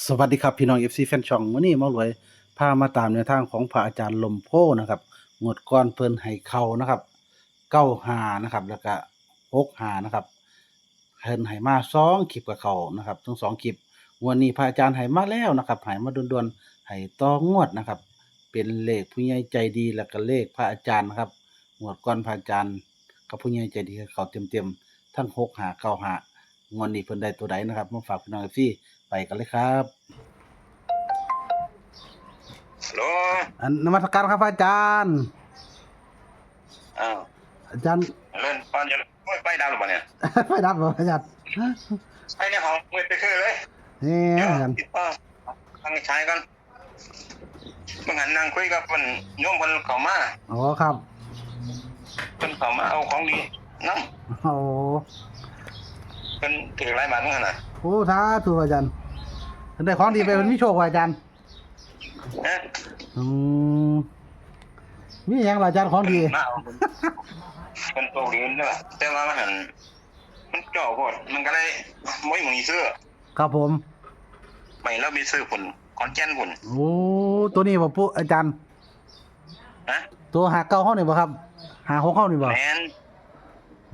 สวัสดีครับพี่น้อง FC แฟนช่องมื้อนี้มารวยพามาตามแนวทางของพระอาจารย์ลมโพนะครับงวดก่อนเพิ่นให้เข้านะครับ95นะครับ แล้วก็65นะครับเพิ่นให้มา2คลิปกับเขานะครับทั้งสองคลิปวันนี้พระอาจารย์ให้มาแล้วนะครับให้มาด่วนๆให้ต่องงวดนะครับ เป็นเลขผู้ใหญ่ใจดีแล้วก็เลขพระอาจารย์นะครับงวดก่อนพระอาจารย์กับผู้ใหญ่ใจดีเขาเต็มๆทั้ง65 95งวดนี้เพิ่นได้ตัวใดนะครับมาฝากพี่น้อง FC ไปกันเลยครับฮัลโหลอันนมัสการครับอาจารย์ อ้าวอาจารย์เล่นปานจะไม่ไปดาวหรือเปล่าเนี่ยไม่รับเหรออาจารย์ไปในห้องมืดไปคือเลยนี่เดี๋ยวอาจารย์ติดต่อทางชายกันเมื่อหันนั่งคุยกับคนโยมคนเขามาอ๋อครับคนเขามาเอาของดีน้โอ้ำเป็นถือหลายบาทเมื่อหันน่ะโหท้าถูกอาจารย์ ได้ของดีไปมันมีโชคว่ะอาจารย์นะอืมมีอย่างไรอาจารย์ของดีมาเอาเป็นตัวดีนี่แหละแต่ว่ามันหันมันเจ่อโคตรมันก็เลยไม่มีเสื้อครับผม ไปแล้วมีซื้อผลคอนแก่นผลโอ้ตัวนี้บ่ปุ๊อาจารย์ นะตัวหาเก้าเข้านี่บ่ครับ หาหกเข้านี่บ่แมน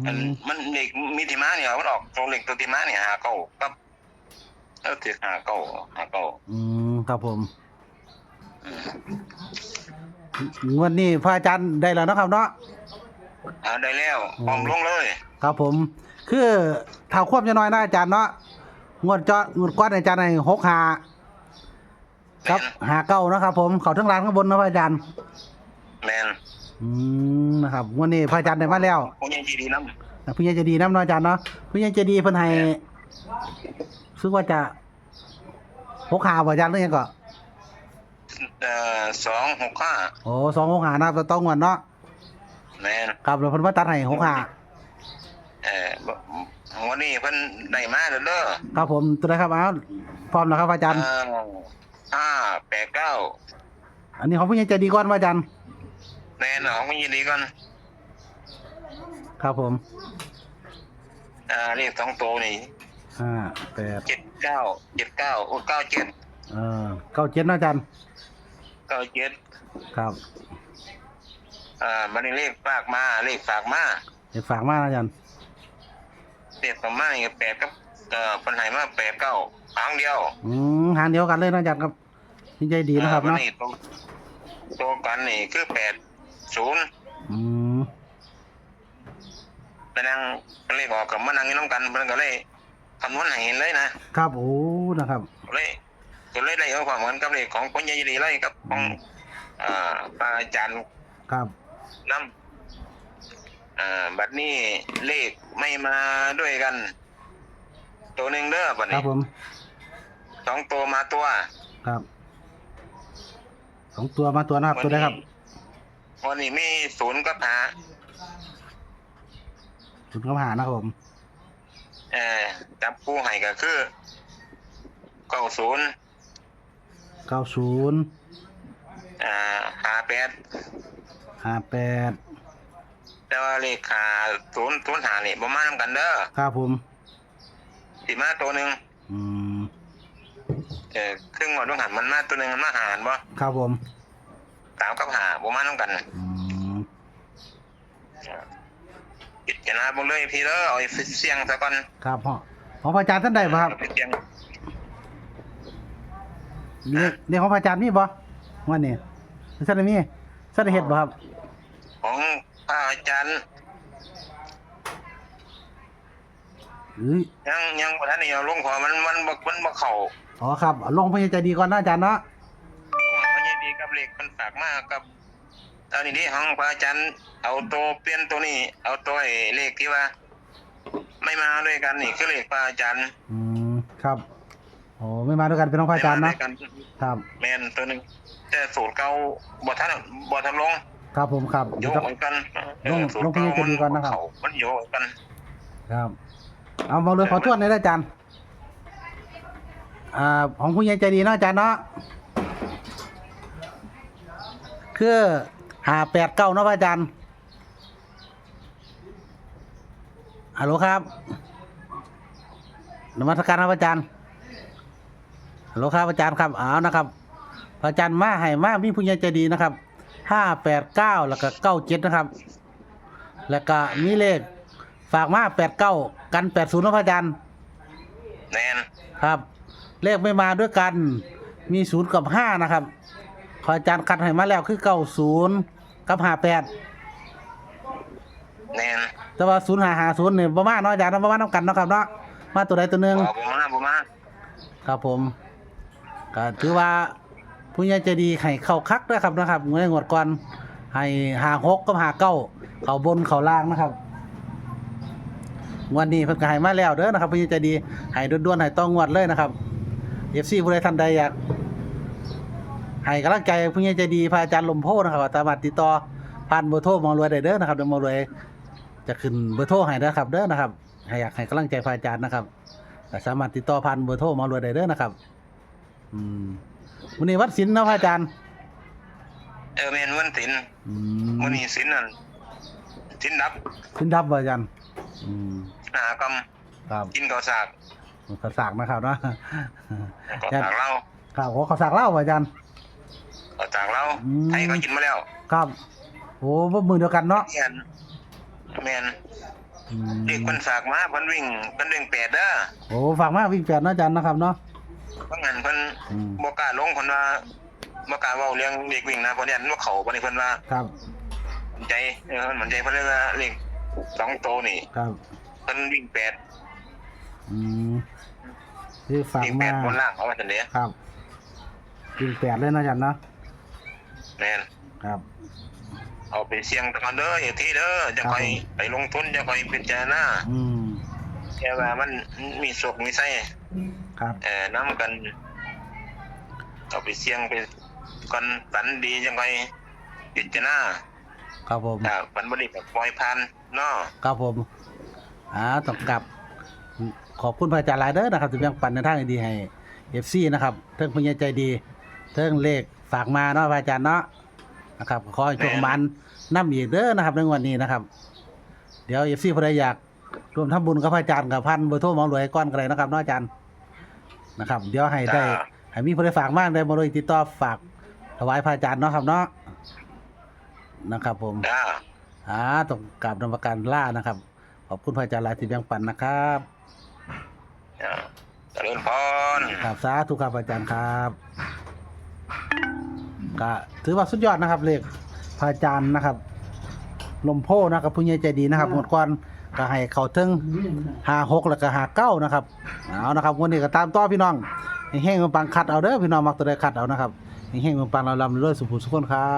อืมันมมันเด็กมีทีมาเนี่ยมันออกตัวเล็กตัวทีมาเนี่ยหาเก้ากับ เออถือหาเก้าหาเก้าอืมครับผมอืมงวดนี้พระอาจารย์ได้แล้วเนาะครับเนาะ เอาได้แล้วพร้อมลงเลยครับผม คือเท่าควบจะน้อยนะอาจารย์เนาะงวดเจาะงวดก้อนอาจารย์ในหกหาครับหาเก้านะครับ ผมเขาทั้งร้านข้างบนนะพระอาจารย์ แมนอืมนะครับงวันนี้พระอาจารย์ได้มาแล้วพวกยังจีดีน้แต่ผู้ใหญ่ใจะดีน้ำเนาะอาจารย์เนาะผู้ใหญ่ใจะดีเพิ่นให้ ซึ่งว่าจะหกหาบ่อาจารย์เรื่องหยังก็ำเอ่อสองหกห้าโอ้สองหกหานะครับต้องงวดเนาะแมนครับแล้วเพิ่นมาตัดให้หกหาเอ่อบ่วันนี้เพิ่นได้มาแล้วเด้อครับผมตัวไหนครับเอาพร้อมแล้วครับอาจารย์ เอ่อห้าแปดเก้าอันนี้ของผู้ใหญ่ใจดีก่อนว่าอาจารย์ แมนของมันยินดีก่อนครับผมอ่าเลขสองตัวนี่ ห้าแปดเจ็ดเก้าเจ็ดเก้าโอ้เก้าเจ็ดเออเก้าเจ็ดเนาะอาจารย์เก้าเจ็ดครับอ่ามันนี่เลขฝากมาเลขฝากมาเดี๋ยวฝากมานะอาจารย์เลขฝากมานี่แปดกับเอ่อเพิ่นให้มาแปดเก้าครั้งเดียวอืมหางเดียวกันเลยนะอาจารย์ครับนี่ใจดีนะครับอ่าเนาะมันี่ตัวตัวกันนี่คือแปดศูนย์อืมไปนั่งเลขออกกับมานั่งอยู่น้ำกันเพิ่นก็เลย คำนวณให้เห็นเลยนะครับโอ้นะครับก็เลยก็เลยได้เอาความเหมือนกับเลขของคนใหญ่ดีเลยกับของอ่าพระอาจารย์ครับนำอ่าบัดนี้เลขไม่มาด้วยกัน ตัวหนึ่งเด้อบัดครันี้บผมสองตัวมาตัวครับสองตัวมาตัวนะครับตัวได้ครับวันนี้มีศูนย์กับหา ศูนย์กับหานะครับผม เอ่อจับคู่ให้ก็คือเก้าศูนย์เก้าศูนย์อ่าหาแปดห้าแปดแต่ว่าเลขขาศูนย์ศูนย์หานี่ประมาณนำกันเด้อครับผม สิมาตัวหนึ่งอืม เออครึ่งวันต้องหันมันมาตัวหนึ่งมันมาหารบ่ครับผม สามกับหาประมาณนำกันอืม พิจารณาบ่เลยพี่เด้อเอาไปเสี่ยงซะก่อนครับพ่อของพระอาจารย์ท่านใดบ่ครับเอาไปเสี่ยงเรียกเรียกของพระอาจารย์มีบ่วันนี้ท่านได้มีท่านได้เฮ็ดบ่ครับของพระอาจารย์หรือยังยังบ่ทันได้เอาลงขอมันมันบ่มันบ่เข้าอ๋อครับลงพระใจดีก่อนนะอาจารย์เนาะพอดีกับเลขมันฝากมากับ เอานี่ดิของพระอาจารย์เอาตัวเปลี่ยนตัวนี้ เอาตัวไอ้เลขที่ว่า ไม่มาด้วยกันนี่คือเลขพระอาจารย์อืมครับโอ้ไม่มาด้วยกันเป็นของพระอาจารย์ไม่เนาะมด้วยกันครับ แม่นตัวหนึงแต่สูตรเก่าบ่ทันบ่ทันลงครับผมครับโยเดี๋ยวกต้องเหมือนกันเอลงอสูตรเก่าลงพระอาจารย์ก่อนนะครับเข้ามันโยกเหมือนกัน ครับ เอามาเลยขอทวนเลยนะอาจารย์อ่าของคุณยายใจดีเนาะอาจารย์เนาะคือ หาแปดเก้าเนาะพระอาจารย์ฮัลโหลครับนมัสการครับอาจารย์ฮัลโหลฮัลโหลครับอาจารย์ครับเอานะครับ พระอาจารย์มาให้มามีผู้ใหญ่ใจดีนะครับห้าแปดเก้าแล้วก็เก้าเจ็ดนะครับ แล้วก็มีเลขฝากมาแปดเก้ากันแปดศูนย์นะพระอาจารย์แนนครับ เลขไม่มาด้วยกัน มีศูนย์กับห้านะครับพระอาจารย์คัดให้มาแล้วคือเก้าศูนย์ กับห้าแปดแนนแต่ว่าศูนย์หาหาศูนย์เนี่ยประมาณเนาะอาจารย์เนาะประมาณน้ำกันเนาะครับเนาะมาตัวใดตัวหนึ่งบอกผมมาผมมาครับผมก็ถือว่าผู้ใหญ่ใจดีให้เข้าคักด้วยครับนะครับเงินงวดก่อนให้หาหกกับหาเก้าเขาบนเขาล่างนะครับงวันนี้เพิ่นก็ให้มาแล้วเด้อนะครับผู้ใหญ่ใจดีให้ด่วนๆให้ต้องงวดเลยนะครับเอฟซีผู้ใดท่านใดอยาก ให้กำลังใจผู้ใหญ่ใจดีพระอาจารย์ลมโพนะครับสามารถติดต่อผ่านเบอร์โทรหมารวยได้เด้อนะครับเดี๋ยวหมารวยจะขึ้นเบอร์โทรให้นะครับเด้อนะครับให้อยากให้กำลังใจพระอาจารย์นะครับก็สามารถติดต่อผ่านเบอร์โทรหมารวยได้เด้อนะครับอืมวันนี้วัดศิลป์เนาะพระอาจารย์เออแมนวันศิลอืวันนี้ศิลนั่นศิลดับศิลป์ดับพระอาจารย์อืมหากรรมครับกินข้าวสากขาวสากนะครับเนาะข้าวสากเหล้าครับโอ้ขาวสากเล่าพระอาจารย์ ข้าวสากเหล้าอืม ไทยก็กินมาแล้วครับโอ้บ่มือเดียวกันเนาะแมนแมนอืมเด็กคนสากมาเพิ่นวิ่งเพิ่นวิ่งแปดเด้อโอ้ฝากมาวิ่งแปดเนาะอาจารย์นะครับเนาะเพราะงั้นเพิ่นอืมบ่กล้าลงเพิ่นว่าบ่กล้าเว้าเรื่องเด็กวิ่งนะเพราะเนี่ยว่าเขาบ่นี่เพิ่นว่าครับมั่นใจเออมั่นใจเพิ่นเลยว่าเลขสองโตวนี่ครับเพิ่นวิ่งแปดอืมคือฝากวิ่งแปมาดบนล่างเอาว่าซั่นเด้ครับวิ่งแปดเลยเนาะอาจารย์เนาะ แม่นครับ เอาไปเสี่ยงตอนเด้ออย่าที่เด้อจะค่อยครับผมไปลงทุนจะค่อยพิจารณาอืมแค่ว่ามันมีโศกมีไส้ครับเอ่อนํกัน เอาไปเสี่ยงไปกันฝันดีจังค่อยพิจารณาครับผมถ้าฝันบ่ดีก็ปล่อยผ่านเนาะครับผมอ่าต้องกลับ ขอบคุณพระอาจารย์หลายเด้อนะครับที่ยังปันในทางดีๆให้เอฟซีนะครับเทิงผู้ใหญ่ใจดีเทิงเลข ฝากมาเนาะพระอาจารย์เนาะนะครับขอให้โชคมันนํอีกเด้อนะครับในวันนี้นะครับ เดี๋ยวเอฟซีผู้ใดอยากร่วมทำบุญกับพระอาจารย์กับพันเบอร์โทรหมารวยก้อนกันเลยนะครับเนาะอาจารย์นะครับ เดี๋ยวให้ได้จ้าให้มีผู้ใดฝากมากได้มาเลยติดต่อฝากถวายพระอาจารย์เนาะครับเนาะนะครับ ผมจ้าอ่าต้องกราบนมัสการล่านะครับ ขอบคุณพระอาจารย์หลายที่แบ่งปันนะครับจ้าเจริญพรกราบสาธุครับอาจารย์ครับ ก็ถือว่าสุดยอดนะครับเลขพระอาจารย์นะครับ ลมโพนะครับผู้ใหญ่ใจดีนะครับหมดก่อนก็ให้เขาถึงหาหกแล้วก็หาเก้านะครับเอานะครับวันนี้ก็ตามต่อพี่น้องให้เฮงๆปังคัดเอาเด้อพี่น้องมักตัวใดคัดเอานะครับให้เฮงๆปังเราลำเรื่อยสุขุสุขคนครับ